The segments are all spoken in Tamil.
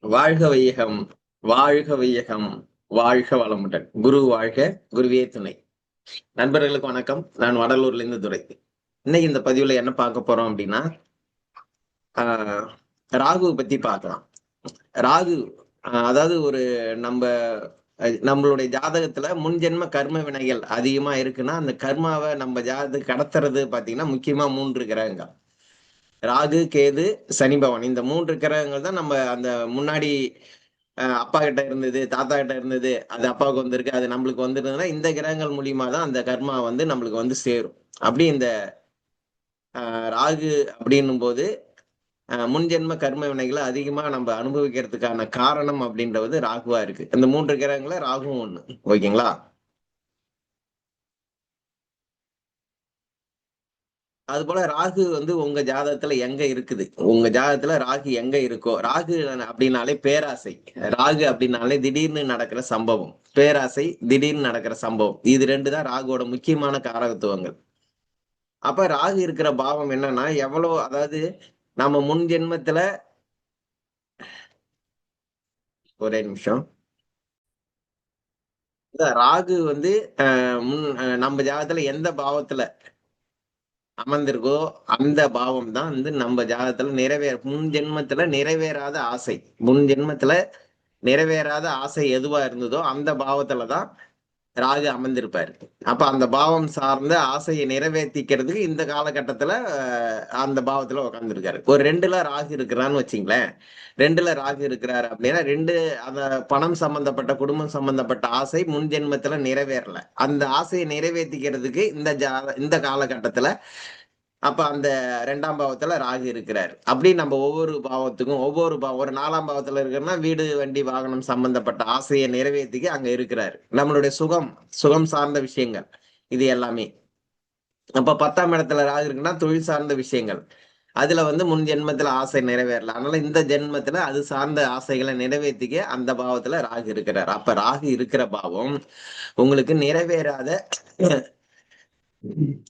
வாழ்க வையகம் வாழ்க வையகம் வாழ்க வளமுடன். குரு வாழ்க குருவே துணை. நண்பர்களுக்கு வணக்கம். நான் வடலூர்ல இருந்து துறை இன்னைக்கு இந்த பதிவுல என்ன பார்க்க போறோம் அப்படின்னா ஆஹ் ராகு பத்தி பார்க்கலாம். ராகு ஆஹ் அதாவது ஒரு நம்ம நம்மளுடைய ஜாதகத்துல முன்ஜென்ம கர்ம வினைகள் அதிகமா இருக்குன்னா அந்த கர்மாவை நம்ம ஜாதகத்துக்கு கடத்துறது பாத்தீங்கன்னா முக்கியமா மூன்று கிரகங்கள். ராகு கேது சனி பவன் இந்த மூன்று கிரகங்கள் தான் நம்ம அந்த முன்னாடி அஹ், அப்பா கிட்ட இருந்தது தாத்தா கிட்ட இருந்தது அது அப்பாவுக்கு வந்திருக்கு அது நம்மளுக்கு வந்திருந்ததுன்னா இந்த கிரகங்கள் மூலியமா தான் அந்த கர்மா வந்து நம்மளுக்கு வந்து சேரும். அப்படி இந்த ராகு அப்படின்னும் போது முன்ஜென்ம கர்ம வினைகளை அதிகமா நம்ம அனுபவிக்கிறதுக்கான காரணம் அப்படின்றது ராகுவா இருக்கு. இந்த மூன்று கிரகங்களை ராகுவும் ஒண்ணு. ஓகேங்களா? அது போல ராகு வந்து உங்க ஜாதகத்துல எங்க இருக்குது? உங்க ஜாதகத்துல ராகு எங்க இருக்கோ? ராகு அப்படின்னாலே பேராசை. ராகு அப்படின்னாலே திடீர்னு நடக்கிற சம்பவம். பேராசை திடீர்னு நடக்கிற சம்பவம். இது ரெண்டு தான் ராகுவோட முக்கியமான காரகத்துவங்கள். அப்ப ராகு இருக்கிற பாவம் என்னன்னா எவ்வளவு அதாவது நம்ம முன் ஜென்மத்துல ஒரே நிமிஷம். ராகு வந்து அஹ், முன் நம்ம ஜாதகத்துல எந்த பாவத்துல அமர்ந்திருக்கோ அந்த பாவம் தான் வந்து நம்ம ஜாதகத்துல நிறைவேற முன் ஜென்மத்துல நிறைவேறாத ஆசை. முன் ஜென்மத்துல நிறைவேறாத ஆசை எதுவா இருந்ததோ அந்த பாவத்துல தான் ராகு அமர்ந்திருப்பாரு. அப்ப அந்த பாவம் சார்ந்த ஆசையை நிறைவேற்றிக்கிறதுக்கு இந்த காலகட்டத்துல அந்த பாவத்துல உட்காந்துருக்காரு ஒரு ரெண்டுல ராகு இருக்கிறான்னு வச்சுங்களேன். ரெண்டுல ராகு இருக்கிறாரு அப்படின்னா ரெண்டு அந்த பணம் சம்பந்தப்பட்ட குடும்பம் சம்பந்தப்பட்ட ஆசை முன் ஜென்மத்துல நிறைவேறல. அந்த ஆசையை நிறைவேற்றிக்கிறதுக்கு இந்த ஜா இந்த காலகட்டத்துல அப்ப அந்த ரெண்டாம் பாவத்துல ராகு இருக்கிறார். அப்படி நம்ம ஒவ்வொரு பாவத்துக்கும் ஒவ்வொரு பாவம் ஒரு நாலாம் பாவத்துல இருக்கிறனா வீடு வண்டி வாகனம் சம்பந்தப்பட்ட ஆசையை நிறைவேற்றிக்கு அங்க இருக்கிறார். நம்மளுடைய சுகம் சுகம் சார்ந்த விஷயங்கள் இது எல்லாமே. அப்ப பத்தாம் இடத்துல ராகு இருக்குன்னா தொழில் சார்ந்த விஷயங்கள். அதுல வந்து முன் ஜென்மத்துல ஆசை நிறைவேறல. அதனால இந்த ஜென்மத்துல அது சார்ந்த ஆசைகளை நிறைவேற்றிக்க அந்த பாவத்துல ராகு இருக்கிறார். அப்ப ராகு இருக்கிற பாவம் உங்களுக்கு நிறைவேறாத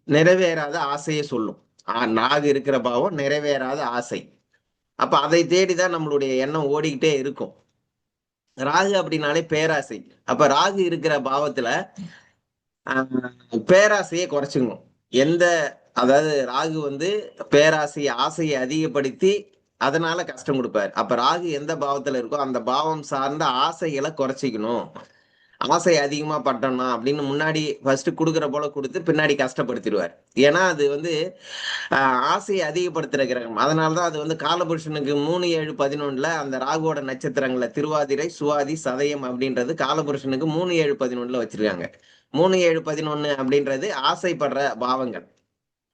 நிறைவேறாத ஆசையை சொல்லும். நாகு இருக்கிற பாவம் நிறைவேறாத ஆசை. அப்ப அதை தேடிதான் நம்மளுடைய எண்ணம் ஓடிக்கிட்டே இருக்கும். ராகு அப்படின்னாலே பேராசை. அப்ப ராகு இருக்கிற பாவத்துல ஆஹ், பேராசையை குறைச்சுக்கணும். எந்த அதாவது ராகு வந்து பேராசை ஆசையை அதிகப்படுத்தி அதனால கஷ்டம் கொடுப்பாரு. அப்ப ராகு எந்த பாவத்துல இருக்கோ அந்த பாவம் சார்ந்த ஆசைகளை குறைச்சிக்கணும். ஆசை அதிகமா பட்டணும் அப்படின்னு முன்னாடி ஃபர்ஸ்ட் கொடுக்குற போல கொடுத்து பின்னாடி கஷ்டப்படுத்திடுவார். ஏன்னா அது வந்து ஆசையை அதிகப்படுத்துற கிரகம். அதனாலதான் அது வந்து காலபுருஷனுக்கு மூணு ஏழு பதினொன்னுல அந்த ராகுவோட நட்சத்திரங்களை திருவாதிரை சுவாதி சதயம் அப்படின்றது காலபுருஷனுக்கு மூணு ஏழு பதினொன்னுல வச்சிருக்காங்க. மூணு ஏழு பதினொன்னு அப்படின்றது ஆசைப்படுற பாவங்கள்.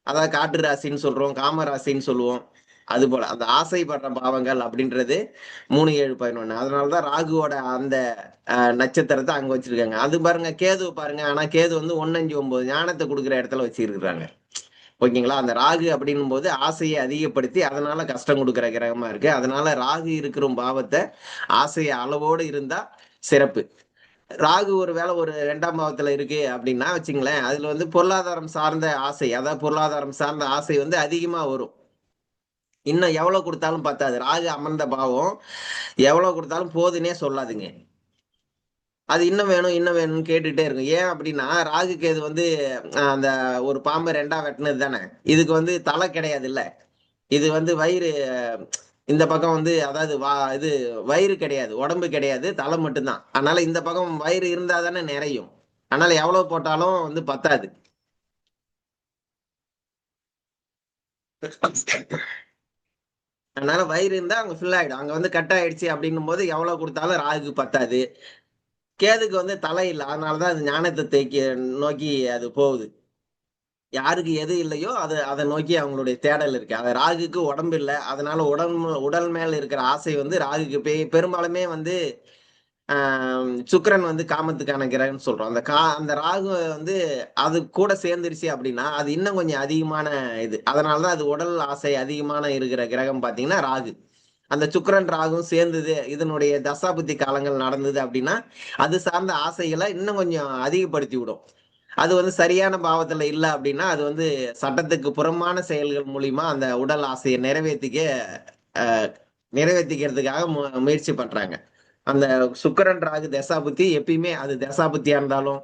அதாவது காட்டு ராசின்னு சொல்றோம் காமராசின்னு சொல்லுவோம். அது போல அந்த ஆசைப்படுற பாவங்கள் அப்படின்றது மூணு ஏழு பதினொன்னு. அதனாலதான் ராகுவோட அந்த நட்சத்திரத்தை அங்க வச்சிருக்காங்க. அது பாருங்க கேது பாருங்க. ஆனா கேது வந்து ஒன்னஞ்சு ஒன்பது ஞானத்தை கொடுக்குற இடத்துல வச்சிருக்கிறாங்க. ஓகேங்களா? அந்த ராகு அப்படின்னும் போது ஆசையை அதிகப்படுத்தி அதனால கஷ்டம் கொடுக்குற கிரகமா இருக்கு. அதனால ராகு இருக்கிற பாவத்தை ஆசையை அளவோடு இருந்தா சிறப்பு. ராகு ஒரு வேளை ஒரு ரெண்டாம் பாவத்துல இருக்கு அப்படின்னா வச்சுங்களேன் அதுல வந்து பொருளாதாரம் சார்ந்த ஆசை அதாவது பொருளாதாரம் சார்ந்த ஆசை வந்து அதிகமா வரும். இன்னும் எவ்வளவு கொடுத்தாலும் பத்தாது. ராகு அமர்ந்த பாவம். எவ்வளவு கொடுத்தாலும் போதுன்னே சொல்லாதுங்க. அது இன்னும் வேணும் இன்னும் வேணும்னு கேட்டுட்டே இருக்கும் ஏன் அப்படின்னா ராகு கேது வந்து அந்த ஒரு பாம்பை ரெண்டா வெட்டினது தானே. இதுக்கு வந்து தலை கிடையாது இல்ல இது வந்து வயிறு இந்த பக்கம் வந்து அதாவது வா இது வயிறு கிடையாது உடம்பு கிடையாது தலை மட்டும்தான். அதனால இந்த பக்கம் வயிறு இருந்தா தானே நிறையும். அதனால எவ்வளவு போட்டாலும் வந்து பத்தாது. அதனால வயிறு இருந்தா அங்க ஃபில் ஆயிடும். அங்க வந்து கட் ஆயிடுச்சு அப்படின்னும் போது எவ்வளவு கொடுத்தாலும் ராகுக்கு பத்தாது. கேதுக்கு வந்து தலை இல்லை. அதனாலதான் அது ஞானத்தை தேக்கி நோக்கி அது போகுது. யாருக்கு எது இல்லையோ அது அதை நோக்கி அவங்களுடைய தேடல் இருக்கு. அது ராகுக்கு உடம்பு இல்லை. அதனால உடல் உடல் மேல இருக்கிற ஆசை வந்து ராகுக்கு. பெரும்பாலுமே வந்து சுக்கரன் வந்து காமத்துக்கான கிரகம்னு சொல்றோம். அந்த கா அந்த ராகு வந்து அது கூட சேர்ந்துருச்சு அப்படின்னா அது இன்னும் கொஞ்சம் அதிகமான இது. அதனாலதான் அது உடல் ஆசை அதிகமான இருக்கிற கிரகம் பாத்தீங்கன்னா ராகு. அந்த சுக்கரன் ராகும் சேர்ந்தது இதனுடைய தசாபுத்தி காலங்கள் நடந்தது அப்படின்னா அது சார்ந்த ஆசைகளை இன்னும் கொஞ்சம் அதிகப்படுத்தி விடும். அது வந்து சரியான பாவத்துல இல்லை அப்படின்னா அது வந்து சட்டத்துக்கு புறம்பான செயல்கள் மூலியமா அந்த உடல் ஆசையை நிறைவேற்றிக்க நிறைவேற்றிக்கிறதுக்காக முயற்சி பண்றாங்க. அந்த சுக்கரன் ராகு தசாபுத்தி எப்பயுமே அது தசாபுத்தியா இருந்தாலும்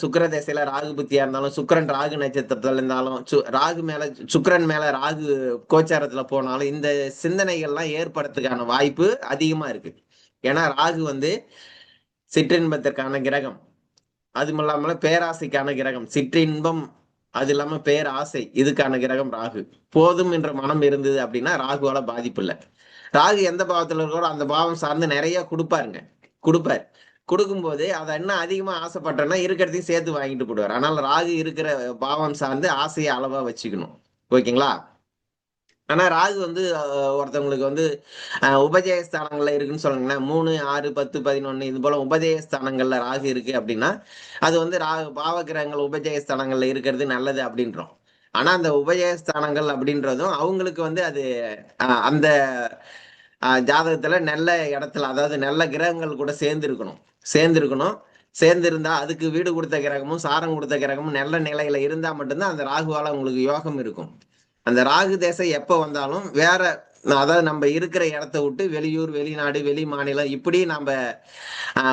சுக்கர தசையில ராகு புத்தியா இருந்தாலும் சுக்கரன் ராகு நட்சத்திரத்துல இருந்தாலும் ராகு மேல சுக்கரன் மேல ராகு கோச்சாரத்துல போனாலும் இந்த சிந்தனைகள்லாம் ஏற்படுறதுக்கான வாய்ப்பு அதிகமா இருக்கு. ஏன்னா ராகு வந்து சிற்றின்பத்திற்கான கிரகம். அது இல்லாமல் பேராசைக்கான கிரகம். சிற்றின்பம் அது இல்லாம பேராசை இதுக்கான கிரகம் ராகு. போதும் என்ற மனம் இருந்தது அப்படின்னா ராகுவால பாதிப்பு இல்லை. ராகு எந்த பாவத்தில் இருக்கோ அந்த பாவம் சார்ந்து நிறைய கொடுப்பாருங்க. கொடுப்பாரு. கொடுக்கும்போது அதை இன்னும் அதிகமாக ஆசைப்பட்டோன்னா இருக்கிறதையும் சேர்த்து வாங்கிட்டு போடுவார். ஆனால் ராகு இருக்கிற பாவம் சார்ந்து ஆசையை அளவாக வச்சுக்கணும். ஓகேங்களா? ஆனால் ராகு வந்து ஒருத்தவங்களுக்கு வந்து உபஜய ஸ்தானங்கள்ல இருக்குன்னு சொல்லுங்கன்னா மூணு ஆறு பத்து பதினொன்று இது போல் உபஜய ஸ்தானங்கள்ல ராகு இருக்குது அப்படின்னா அது வந்து ராகு பாவ கிரகங்கள் உபஜய ஸ்தானங்கள்ல இருக்கிறது நல்லது அப்படின்றோம். ஆனா அந்த உபயஸ்தானங்கள் அப்படின்றதும் அவங்களுக்கு வந்து அது அந்த ஜாதகத்துல நல்ல இடத்துல அதாவது நல்ல கிரகங்கள் கூட சேர்ந்துருக்கணும். சேர்ந்துருக்கணும். சேர்ந்திருந்தா அதுக்கு வீடு கொடுத்த கிரகமும் சாரம் கொடுத்த கிரகமும் நல்ல நிலையில இருந்தா மட்டும்தான் அந்த ராகுவால உங்களுக்கு யோகம் இருக்கும். அந்த ராகு தேசம் எப்போ வந்தாலும் வேற அதாவது நம்ம இருக்கிற இடத்த விட்டு வெளியூர் வெளிநாடு வெளி மாநிலம் இப்படி நம்ம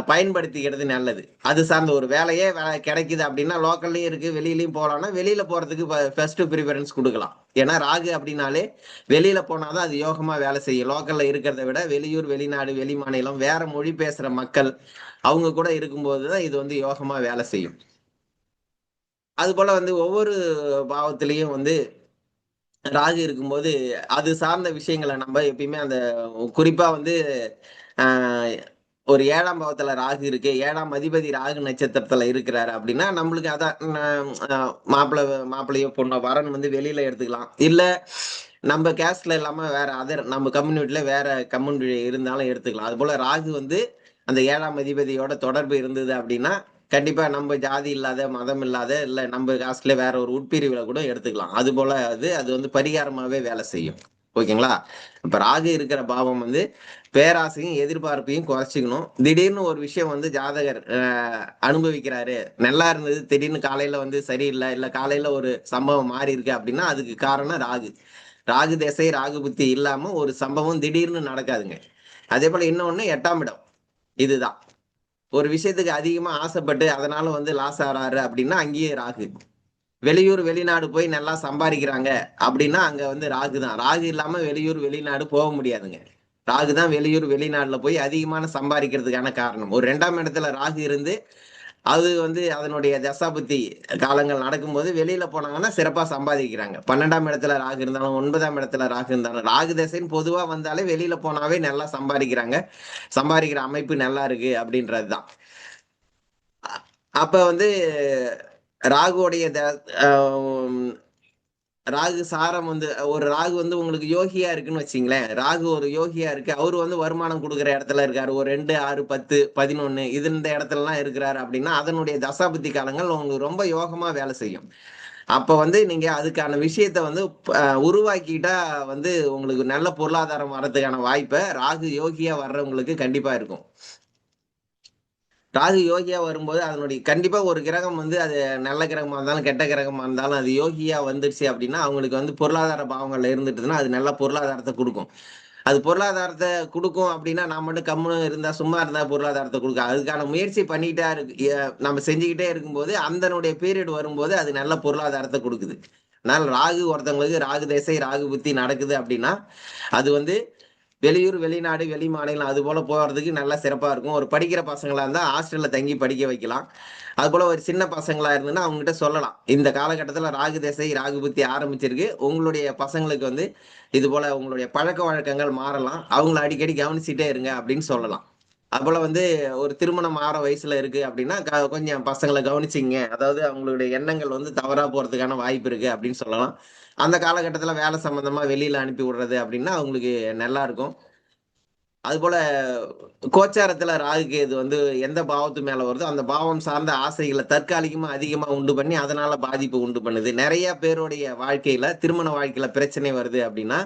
பயன்படுத்திக்கிறது நல்லது. அது சார்ந்த ஒரு வேலையே வேலை கிடைக்குது அப்படின்னா லோக்கல்லையும் இருக்கு வெளியிலையும் போகலாம்னா வெளியில போறதுக்கு ஃபர்ஸ்ட் ப்ரிஃபரன்ஸ் கொடுக்கலாம். ஏன்னா ராகு அப்படின்னாலே வெளியில போனாதான் அது யோகமா வேலை செய்யும். லோக்கல்ல இருக்கிறத விட வெளியூர் வெளிநாடு வெளி மாநிலம் வேற மொழி பேசுற மக்கள் அவங்க கூட இருக்கும்போது தான் இது வந்து யோகமா வேலை செய்யும். அது போல வந்து ஒவ்வொரு பாவத்திலையும் வந்து ராகு இருக்கும்போது அது சார்ந்த விஷயங்களை நம்ம எப்பயுமே அந்த குறிப்பா வந்து ஒரு ஏழாம் பாவத்துல ராகு இருக்கு ஏழாம் அதிபதி ராகு நட்சத்திரத்துல இருக்கிறாரு அப்படின்னா நம்மளுக்கு அதான் மாப்பிள்ளை மாப்பிள்ளையோ பொண்ணோ வரன் வந்து வெளியில எடுத்துக்கலாம். இல்ல நம்ம கேஸ்ட்ல இல்லாம வேற அதர் நம்ம கம்யூனிட்டில வேற கம்யூனிட்டி இருந்தாலும் எடுத்துக்கலாம். அது போல ராகு வந்து அந்த ஏழாம் அதிபதியோட தொடர்பு இருந்தது அப்படின்னா கண்டிப்பா நம்ம ஜாதி இல்லாத மதம் இல்லாத இல்ல நம்ம காசுல வேற ஒரு உட்பிரிவுல கூட எடுத்துக்கலாம். அது போல அது அது வந்து பரிகாரமாவே வேலை செய்யும். ஓகேங்களா? இப்ப ராகு இருக்கிற பாவம் வந்து பேராசையும் எதிர்பார்ப்பையும் குறைச்சிக்கணும். திடீர்னு ஒரு விஷயம் வந்து ஜாதகர் அனுபவிக்கிறாரு. நல்லா இருந்தது திடீர்னு காலையில வந்து சரியில்லை இல்ல காலையில ஒரு சம்பவம் மாறி இருக்கு அப்படின்னா அதுக்கு காரணம் ராகு. ராகு தேசை ராகு புத்தி இல்லாம ஒரு சம்பவம் திடீர்னு நடக்காதுங்க. அதே போல இன்னொன்னு எட்டாம் இடம். இதுதான். ஒரு விஷயத்துக்கு அதிகமா ஆசைப்பட்டு அதனால வந்து லாஸ் ஆறாரு அப்படின்னா அங்கேயே ராகு. வெளியூர் வெளிநாடு போய் நல்லா சம்பாதிக்கிறாங்க அப்படின்னா அங்க வந்து ராகு தான். ராகு இல்லாம வெளியூர் வெளிநாடு போக முடியாதுங்க. ராகு தான் வெளியூர் வெளிநாடுல போய் அதிகமான சம்பாதிக்கிறதுக்கான காரணம். ஒரு ரெண்டாம் இடத்துல ராகு இருந்து அது வந்து அதனுடைய தசாபுத்தி காலங்கள் நடக்கும்போது வெளியில போனாங்கன்னா சிறப்பா சம்பாதிக்கிறாங்க. பன்னெண்டாம் இடத்துல ராகு இருந்தாலும் ஒன்பதாம் இடத்துல ராகு இருந்தாலும் ராகு தசைன்னு பொதுவா வந்தாலே வெளியில போனாவே நல்லா சம்பாதிக்கிறாங்க. சம்பாதிக்கிற அமைப்பு நல்லா இருக்கு அப்படின்றதுதான். அப்ப வந்து ராகுடைய ராகு சாரம் வந்து ஒரு ராகு வந்து உங்களுக்கு யோகியா இருக்குன்னு வச்சிங்களேன். ராகு ஒரு யோகியா இருக்கு. அவரு வந்து வருமானம் கொடுக்குற இடத்துல இருக்காரு. ஒரு ரெண்டு ஆறு பத்து பதினொன்னு இது இந்த இடத்துலலாம் இருக்கிறாரு அப்படின்னா அதனுடைய தசாபுத்தி காலங்கள் உங்களுக்கு ரொம்ப யோகமா வேலை செய்யும். அப்ப வந்து நீங்க அதுக்கான விஷயத்த வந்து உருவாக்கிட்டா வந்து உங்களுக்கு நல்ல பொருளாதாரம் வர்றதுக்கான வாய்ப்பை ராகு யோகியா வர்றவங்களுக்கு கண்டிப்பா இருக்கும். ராகு யோகியா வரும்போது அதனுடைய கண்டிப்பா ஒரு கிரகம் வந்து அது நல்ல கிரகமா இருந்தாலும் கெட்ட கிரகமா இருந்தாலும் அது யோகியா வந்துருச்சு அப்படின்னா அவங்களுக்கு வந்து பொருளாதார பாவங்கள்ல இருந்துட்டுதுன்னா அது நல்ல பொருளாதாரத்தை கொடுக்கும். அது பொருளாதாரத்தை கொடுக்கும் அப்படின்னா நான் மட்டும் கம்முன்னு இருந்தா சும்மா இருந்தா பொருளாதாரத்தை கொடுக்கும். அதுக்கான முயற்சி பண்ணிட்டா இருக்கு நம்ம செஞ்சுக்கிட்டே இருக்கும்போது அந்தனுடைய பீரியட் வரும்போது அது நல்ல பொருளாதாரத்தை கொடுக்குது. அதனால ராகு ஒருத்தவங்களுக்கு ராகு தேசை ராகு புத்தி நடக்குது அப்படின்னா அது வந்து வெளியூர் வெளிநாடு வெளி மாநிலம் அது போல போகிறதுக்கு நல்லா சிறப்பாக இருக்கும். ஒரு படிக்கிற பசங்களா இருந்தால் ஹாஸ்டலில் தங்கி படிக்க வைக்கலாம். அது போல ஒரு சின்ன பசங்களா இருந்ததுன்னா அவங்ககிட்ட சொல்லலாம். இந்த காலகட்டத்தில் ராகு தேசை ராகு புத்தி ஆரம்பிச்சிருக்கு. உங்களுடைய பசங்களுக்கு வந்து இது போல உங்களுடைய பழக்க வழக்கங்கள் மாறலாம். அவங்கள அடிக்கடி கவனிச்சுட்டே இருங்க அப்படின்னு சொல்லலாம். அதுபோல வந்து ஒரு திருமணம் ஆற வயசுல இருக்கு அப்படின்னா கொஞ்சம் பசங்களை கவனிச்சிங்க. அதாவது அவங்களுடைய எண்ணங்கள் வந்து தவறா போறதுக்கான வாய்ப்பு இருக்கு அப்படின்னு சொல்லலாம். அந்த காலகட்டத்தில் வேலை சம்மந்தமாக வெளியில் அனுப்பி விடுறது அப்படின்னா அவங்களுக்கு நல்லா இருக்கும். அதுபோல் கோச்சாரத்தில் கோச்சாரத்துல இது வந்து எந்த பாவத்து மேலே வருதோ அந்த பாவம் சார்ந்த ஆசைகளை தற்காலிகமாக அதிகமாக உண்டு பண்ணி அதனால் பாதிப்பு உண்டு பண்ணுது. நிறைய பேருடைய வாழ்க்கையில் திருமண வாழ்க்கையில் பிரச்சனை வருது அப்படின்னா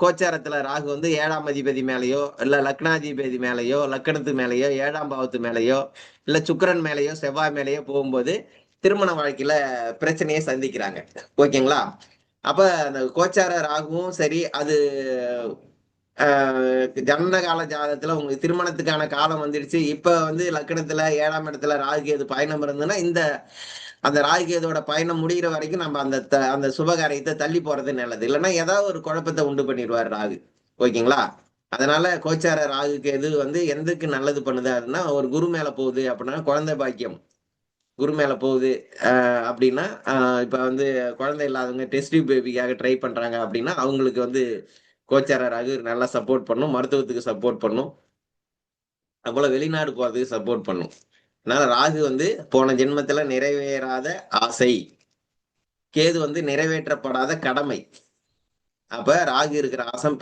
கோச்சாரத்தில் ராகு வந்து ஏழாம் அதிபதி மேலேயோ இல்லை லக்னாதிபதி மேலேயோ லக்கணத்து மேலேயோ ஏழாம் பாவத்து மேலேயோ இல்லை சுக்கரன் மேலேயோ செவ்வாய் மேலேயோ போகும்போது திருமண வாழ்க்கையில பிரச்சனையை சந்திக்கிறாங்க. ஓகேங்களா? அப்ப அந்த கோச்சார ராகுவும் சரி அது ஆஹ், ஜனன கால ஜாதகத்துல உங்களுக்கு திருமணத்துக்கான காலம் வந்துடுச்சு. இப்ப வந்து லக்கணத்துல ஏழாம் இடத்துல ராகு கேது பயணம் இருந்ததுன்னா இந்த அந்த ராகுகேதோட பயணம் முடிகிற வரைக்கும் நம்ம அந்த த- அந்த சுபகாரியத்தை தள்ளி போறது நல்லது. இல்லைன்னா ஏதாவது ஒரு குழப்பத்தை உண்டு பண்ணிடுவார் ராகு. ஓகேங்களா? அதனால கோச்சார ராகு கேது வந்து எதுக்கு நல்லது பண்ணுது அப்படின்னா ஒரு குரு மேல போகுது அப்படின்னா குழந்தை பாக்கியம். குரு மேலே போகுது அப்படின்னா இப்போ வந்து குழந்தை இல்லாதவங்க டெஸ்ட் பேபிக்காக ட்ரை பண்ணுறாங்க அப்படின்னா அவங்களுக்கு வந்து கோச்சாரர் ராகு நல்லா சப்போர்ட் பண்ணும் மருத்துவத்துக்கு சப்போர்ட் பண்ணும். அதுபோல வெளிநாடு போகிறதுக்கு சப்போர்ட் பண்ணும். அதனால ராகு வந்து போன ஜென்மத்தில் நிறைவேறாத ஆசை. கேது வந்து நிறைவேற்றப்படாத கடமை. அப்போ ராகு இருக்கிற ஆசம்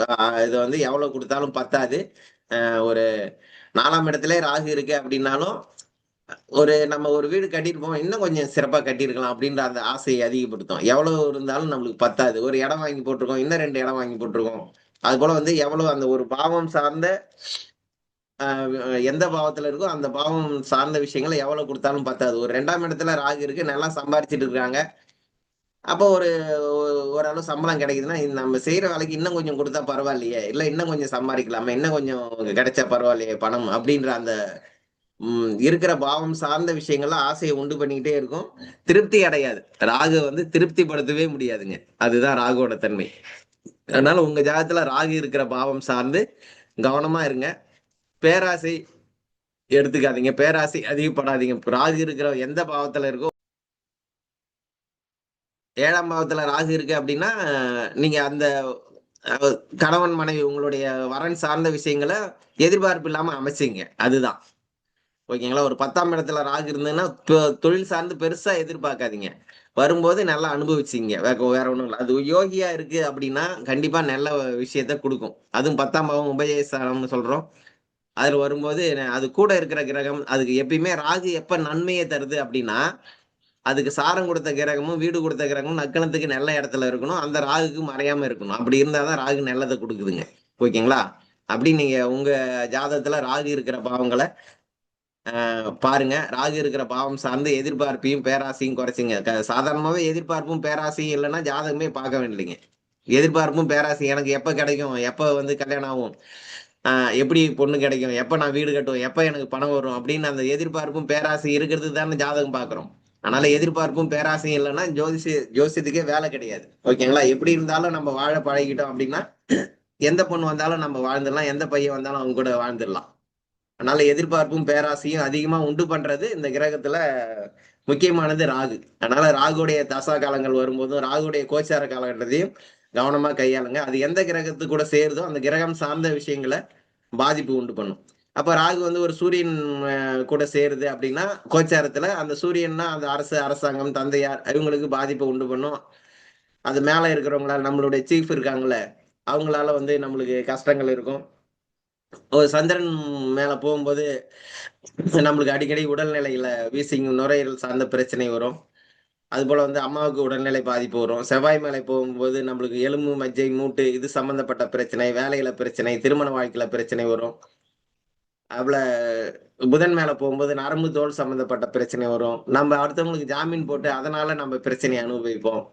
இதை வந்து எவ்வளோ கொடுத்தாலும் பத்தாது. ஒரு நாலாம் இடத்துல ராகு இருக்கு அப்படின்னாலும் ஒரு நம்ம ஒரு வீடு கட்டியிருப்போம் இன்னும் கொஞ்சம் சிறப்பா கட்டியிருக்கலாம் அப்படின்ற அந்த ஆசையை அதிகப்படுத்தும். எவ்வளவு இருந்தாலும் நம்மளுக்கு பத்தாது. ஒரு இடம் வாங்கி போட்டிருக்கோம் இன்னும் ரெண்டு இடம் வாங்கி போட்டிருக்கோம். அது போல வந்து எவ்வளவு அந்த ஒரு பாவம் சார்ந்த ஆஹ் எந்த பாவத்துல இருக்கோ அந்த பாவம் சார்ந்த விஷயங்களை எவ்வளவு கொடுத்தாலும் பத்தாது. ஒரு ரெண்டாம் இடத்துல ராகு இருக்கு நல்லா சம்பாரிச்சிட்டு இருக்காங்க. அப்போ ஒரு ஓரளவு சம்பளம் கிடைக்குதுன்னா நம்ம செய்யற வேலைக்கு இன்னும் கொஞ்சம் கொடுத்தா பரவாயில்லையே. இல்ல இன்னும் கொஞ்சம் சம்பாதிக்கலாமே இன்னும் கொஞ்சம் கிடைச்சா பரவாயில்லையே பணம் அப்படின்ற அந்த இருக்கிற பாவம் சார்ந்த விஷயங்கள்ல ஆசையை உண்டு பண்ணிக்கிட்டே இருக்கும். திருப்தி அடையாது. ராகு வந்து திருப்திப்படுத்தவே முடியாதுங்க. அதுதான் ராகுவோட தன்மை. அதனால உங்க ஜாதகத்துல ராகு இருக்கிற பாவம் சார்ந்து கவனமா இருங்க. பேராசை எடுத்துக்காதீங்க. பேராசை அதிகப்படாதீங்க. ராகு இருக்கிற எந்த பாவத்துல இருக்கோ ஏழாம் பாவத்துல ராகு இருக்கு அப்படின்னா நீங்க அந்த கணவன் மனைவி உங்களுடைய வரன் சார்ந்த விஷயங்களை எதிர்பார்ப்பு இல்லாம அமைச்சிங்க. அதுதான். ஓகேங்களா? ஒரு பத்தாம் இடத்துல ராகு இருந்ததுன்னா தொ- தொழில் சார்ந்து பெருசா எதிர்பார்க்காதீங்க. வரும்போது நல்லா அனுபவிச்சிங்க. வேற வேற ஒன்றும் இல்லை. அது யோகியா இருக்கு அப்படின்னா கண்டிப்பா நல்ல விஷயத்த கொடுக்கும். அதுவும் பத்தாம் பாவம் உபயஸ்தானம்னு சொல்றோம். அதில் வரும்போது அது கூட இருக்கிற கிரகம் அதுக்கு எப்பயுமே ராகு எப்ப நன்மையை தருது அப்படின்னா அதுக்கு சாரம் கொடுத்த கிரகமும் வீடு கொடுத்த கிரகமும் நக்கணத்துக்கு நல்ல இடத்துல இருக்கணும். அந்த ராகுக்கு மறையாம இருக்கணும். அப்படி இருந்தாதான் ராகு நல்லதை கொடுக்குதுங்க. ஓகேங்களா? அப்படி நீங்க உங்க ஜாதகத்துல ராகு இருக்கிற பாவங்களை பாருங்க. ராகு இருக்கிற பாவம் சார்ந்து எதிர்பார்ப்பையும் பேராசையும் குறைச்சிங்க. சாதாரணமாகவே எதிர்பார்ப்பும் பேராசையும் இல்லைன்னா ஜாதகமே பார்க்க வேண்டியங்க எதிர்பார்ப்பும் பேராசையும் எனக்கு எப்போ கிடைக்கும்? எப்போ வந்து கல்யாணம் ஆகும்? எப்படி பொண்ணு கிடைக்கும்? எப்போ நான் வீடு கட்டுவோம் எப்போ எனக்கு பணம் வரும்? அப்படின்னு அந்த எதிர்பார்ப்பும் பேராசை இருக்கிறது தானே ஜாதகம் பார்க்குறோம். அதனால எதிர்பார்ப்பும் பேராசையும் இல்லைன்னா ஜோதிஷ ஜோசியத்துக்கே வேலை கிடையாது. ஓகேங்களா? எப்படி இருந்தாலும் நம்ம வாழ பழகிட்டோம் அப்படின்னா எந்த பொண்ணு வந்தாலும் நம்ம வாழ்ந்துடலாம். எந்த பையன் வந்தாலும் அவங்க கூட வாழ்ந்துடலாம். அதனால எதிர்பார்ப்பும் பேராசையும் அதிகமா உண்டு பண்றது இந்த கிரகத்துல முக்கியமானது ராகு. அதனால ராகுடைய தசா காலங்கள் வரும்போதும் ராகுடைய கோச்சார காலகட்டத்தையும் கவனமா கையாளுங்க. அது எந்த கிரகத்து கூட சேருதோ அந்த கிரகம் சார்ந்த விஷயங்களை பாதிப்பு உண்டு பண்ணும். அப்ப ராகு வந்து ஒரு சூரியன் கூட சேருது அப்படின்னா கோச்சாரத்துல அந்த சூரியன்னா அந்த அரசு அரசாங்கம் தந்தையார் இவங்களுக்கு பாதிப்பை உண்டு பண்ணும். அது மேல இருக்கிறவங்களால நம்மளுடைய சீஃப் இருக்காங்களே அவங்களால வந்து நம்மளுக்கு கஷ்டங்கள் இருக்கும். ஒரு சந்திரன் மேல போகும்போது நம்மளுக்கு அடிக்கடி உடல்நிலையில வீசிங் நுரையீரல் சார்ந்த பிரச்சனை வரும். அதுபோல வந்து அம்மாவுக்கு உடல்நிலை பாதிப்பு வரும். செவ்வாய் மேலே போகும்போது நம்மளுக்கு எலும்பு மஜ்ஜை மூட்டு இது சம்பந்தப்பட்ட பிரச்சனை வேலையில பிரச்சனை திருமண வாழ்க்கையில பிரச்சனை வரும். அவள புதன் மேல போகும்போது நரம்பு தோல் சம்பந்தப்பட்ட பிரச்சனை வரும். நம்ம அடுத்தவங்களுக்கு ஜாமீன் போட்டு அதனால நம்ம பிரச்சனையை அனுபவிப்போம்.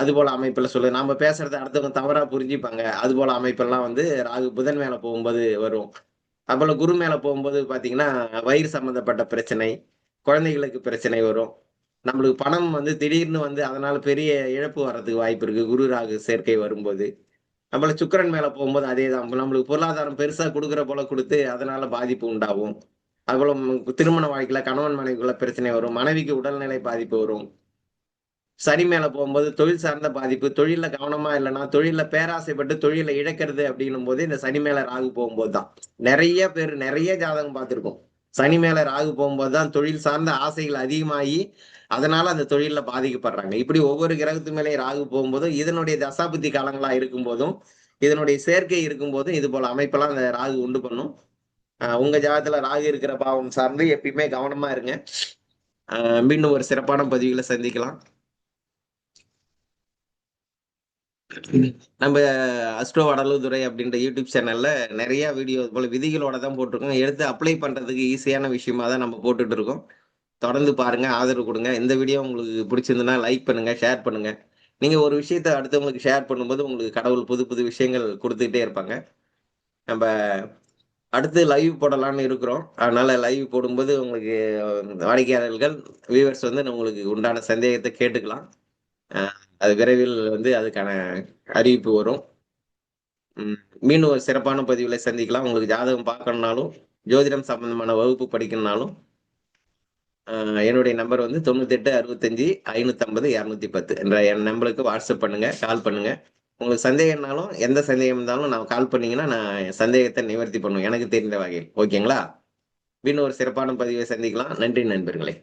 அது போல அமைப்புல சொல்லு. நம்ம பேசுறத அடுத்தவங்க தவறா புரிஞ்சுப்பாங்க. அது போல அமைப்பெல்லாம் வந்து ராகு புதன் மேல போகும்போது வரும். அப்போல குரு மேல போகும்போது பாத்தீங்கன்னா வயிறு சம்பந்தப்பட்ட பிரச்சனை குழந்தைகளுக்கு பிரச்சனை வரும். நம்மளுக்கு பணம் வந்து திடீர்னு வந்து அதனால பெரிய இழப்பு வர்றதுக்கு வாய்ப்பு இருக்கு. குரு ராகு சேர்க்கை வரும்போது. நம்மள சுக்கிரன் மேல போகும்போது அதே தான் நம்மளுக்கு பொருளாதாரம் பெருசா கொடுக்குற போல கொடுத்து அதனால பாதிப்பு உண்டாகும். அதுபோல திருமண வாழ்க்கையில கணவன் மனைவிக்குள்ள பிரச்சனை வரும். மனைவிக்கு உடல்நிலை பாதிப்பு வரும். சனி மேல போகும்போது தொழில் சார்ந்த பாதிப்பு தொழில கவனமா இல்லைன்னா தொழில பேராசைப்பட்டு தொழிலை இழக்கிறது அப்படின்னும் போது இந்த சனி மேல ராகு போகும்போது தான் நிறைய பேர் நிறைய ஜாதகம் பார்த்துருக்கோம். சனி மேல ராகு போகும்போது தான் தொழில் சார்ந்த ஆசைகள் அதிகமாகி அதனால அந்த தொழிலில் பாதிக்கப்படுறாங்க. இப்படி ஒவ்வொரு கிரகத்து மேலேயும் ராகு போகும்போதும் இதனுடைய தசாபுத்தி காலங்களா இருக்கும் போதும் இதனுடைய சேர்க்கை இருக்கும் போதும் இது போல அமைப்பெல்லாம் அந்த ராகு உண்டு பண்ணும். உங்க ஜாதகத்துல ராகு இருக்கிற பாவம் சார்ந்து எப்பயுமே கவனமா இருங்க. மீண்டும் ஒரு சிறப்பான பதிவுகளை சந்திக்கலாம். நம்ம அஸ்ட்ரோ வடலுதுறை அப்படின்ற யூடியூப் சேனல்ல நிறைய வீடியோ போல விதிகளோட தான் போட்டிருக்கோம். எடுத்து அப்ளை பண்றதுக்கு ஈஸியான விஷயமா தான் நம்ம போட்டுட்டு இருக்கோம். தொடர்ந்து பாருங்க ஆதரவு கொடுங்க. இந்த வீடியோ உங்களுக்கு பிடிச்சிருந்ததுன்னா லைக் பண்ணுங்க ஷேர் பண்ணுங்க. நீங்க ஒரு விஷயத்த அடுத்தவங்களுக்கு ஷேர் பண்ணும்போது உங்களுக்கு கடவுள் புது புது விஷயங்கள் கொடுத்துக்கிட்டே இருப்பாங்க. நம்ம அடுத்து லைவ் போடலாம்னு இருக்கிறோம். அதனால லைவ் போடும்போது உங்களுக்கு வாடிக்கையாளர்கள் வியூவர்ஸ் வந்து உங்களுக்கு உண்டான சந்தேகத்தை கேட்டுக்கலாம். அது விரைவில் வந்து அதுக்கான அறிவிப்பு வரும். மீண்டும் ஒரு சிறப்பான பதிவில் சந்திக்கலாம். உங்களுக்கு ஜாதகம் பார்க்கணுனாலும் ஜோதிடம் சம்பந்தமான வகுப்பு படிக்கணுனாலும் என்னுடைய நம்பர் வந்து தொண்ணூத்தெட்டு அறுபத்தஞ்சி ஐநூற்றம்பது இரநூத்தி பத்து என்ற என் நம்பருக்கு வாட்ஸ்அப் பண்ணுங்க கால் பண்ணுங்க. உங்களுக்கு சந்தேகம்னாலும் எந்த சந்தேகம் இருந்தாலும் நான் கால் பண்ணீங்கன்னா நான் சந்தேகத்தை நிவர்த்தி பண்ணுவேன். எனக்கு தெரிந்த வகையில். ஓகேங்களா? இன்னும் ஒரு சிறப்பான பதிவை சந்திக்கலாம். நன்றி நண்பர்களே.